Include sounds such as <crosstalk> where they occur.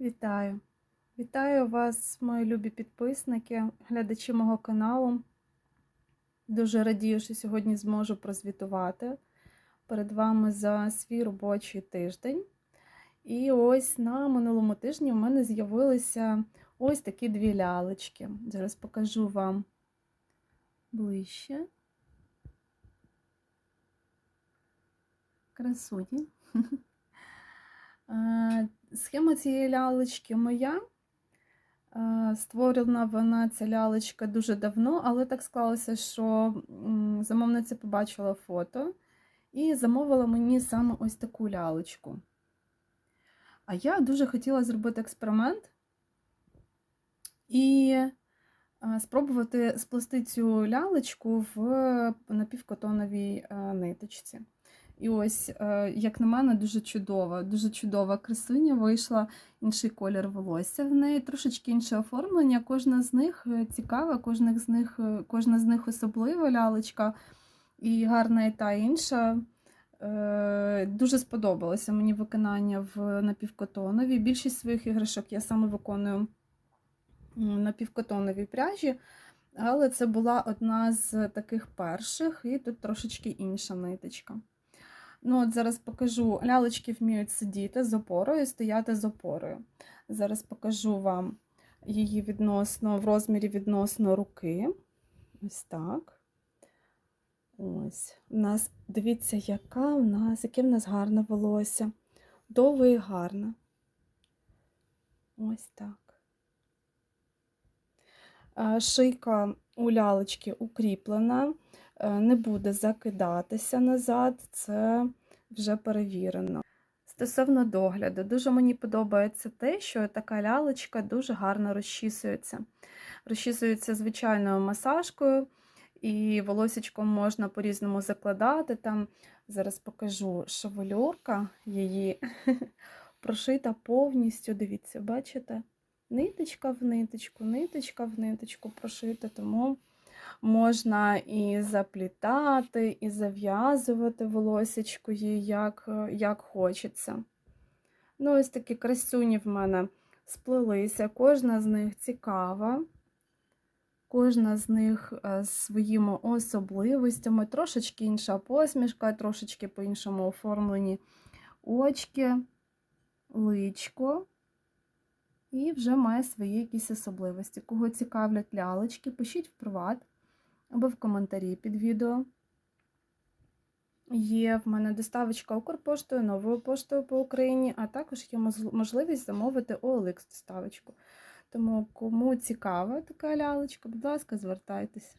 Вітаю! Вітаю вас, мої любі підписники, глядачі мого каналу. Дуже радію, що сьогодні зможу прозвітувати перед вами за свій робочий тиждень. І ось на минулому тижні в мене з'явилися ось такі дві лялечки. Зараз покажу вам ближче. Красуні. <laughs> Схема цієї лялечки моя. Е, Створена вона ця лялечка дуже давно, але так склалося, що замовниця побачила фото і замовила мені саме ось таку лялечку. А я дуже хотіла зробити експеримент і е, спробувати сплести цю лялечку в напівкотоновій е, ниточці. І ось, е, як на мене, дуже чудова, дуже чудова красуня вийшла, інший колір волосся в неї, трошечки інше оформлення. Кожна з них е, цікава, кожна з них, е, кожна з них особлива лялечка, і гарна і та інша. Дуже сподобалося мені виконання в напівкотоновій. Більшість своїх іграшок я саме виконую м, в напівкотоновій пряжі. Але це була одна з таких перших, і тут трошечки інша ниточка. Ну, от Зараз покажу, лялечки вміють сидіти з опорою, стояти з опорою. Зараз покажу вам її відносно, в розмірі відносно руки. Ось так. Ось. У нас, дивіться, яка в нас, яке в нас гарне волосся. Довге і гарне. Ось так. Е, Шийка у лялечки укріплена, не буде закидатися назад, це вже перевірено. Стосовно догляду, дуже мені подобається те, що така лялечка дуже гарно розчісується. Розчісується звичайною масажкою, і волосечком можна по-різному закладати. Там зараз покажу шевелюрка її <laughs> прошита повністю. Дивіться, бачите? Ниточка в ниточку, ниточка в ниточку прошита, тому можна і заплітати, і зав'язувати волосечко її, як, як хочеться. Ну, ось такі красуні в мене сплелися, кожна з них цікава, кожна з них е, з своїми особливостями, трошечки інша посмішка, трошечки по-іншому оформлені очки, личко. І вже має свої якісь особливості. Кого цікавлять лялечки, пишіть в приват або в коментарі під відео. Є в мене доставочка Укрпоштою, новою поштою по Україні, а також є можливість замовити OLX доставочку. Тому, кому цікава така лялечка, будь ласка, звертайтеся.